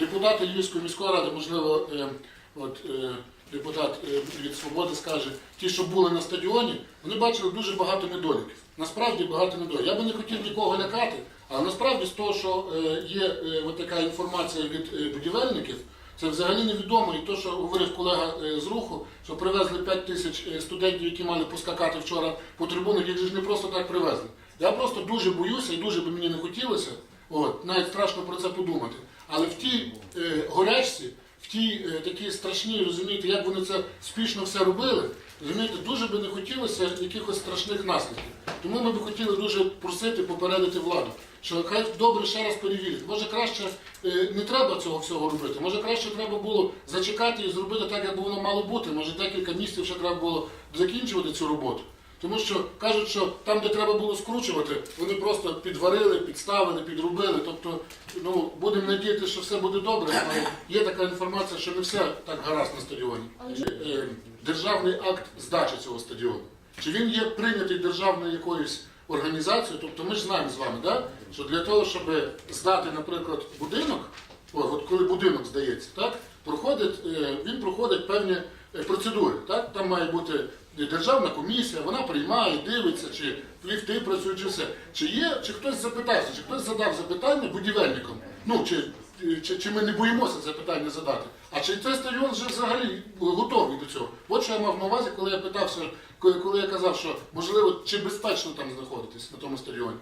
депутати Львівської міської ради, можливо, е, от, е, депутат е, від Свободи скаже, ті, що були на стадіоні, вони бачили дуже багато недоліків. Насправді багато недоліків. Я би не хотів нікого лякати, але насправді з того, що є от така інформація від будівельників, це взагалі невідомо. І то, що говорив колега з руху, що привезли 5 тисяч студентів, які мали поскакати вчора по трибунах, їх ж не просто так привезли. Я просто дуже боюся і дуже би мені не хотілося, от, навіть страшно про це подумати. Але в тій е, горячці, в тій е, такій страшній, розумієте, як вони це спішно все робили, розумієте, дуже би не хотілося якихось страшних наслідків. Тому ми би хотіли дуже просити попередити владу, що хай добре ще раз перевірить. Може краще е, не треба цього всього робити. Може краще треба було зачекати і зробити так, як воно мало бути. Може декілька місяців ще треба було закінчувати цю роботу. Тому що кажуть, що там, де треба було скручувати, вони просто підварили, підставили, підробили. Тобто, ну будемо надіятися, що все буде добре, але є така інформація, що не все так гаразд на стадіоні. Е, Державний акт здачі цього стадіону. Чи він є прийнятий державною якоюсь організацією? Тобто ми ж знаємо з вами, да? що для того, щоб здати, наприклад, будинок, о, от коли будинок здається, так, проходить, е, він проходить певні е, процедури. Так? Там має бути державна комісія, вона приймає, дивиться, чи ліфти працюють, чи все. Чи є, чи хтось запитався, чи хтось задав запитання будівельникам? Ну, чи, чи, чи ми не боїмося це питання задати? А чи цей стадіон вже взагалі готовий до цього? От що я мав на увазі, коли я питався, коли, коли я казав, що можливо, чи безпечно там знаходитись на тому стадіоні.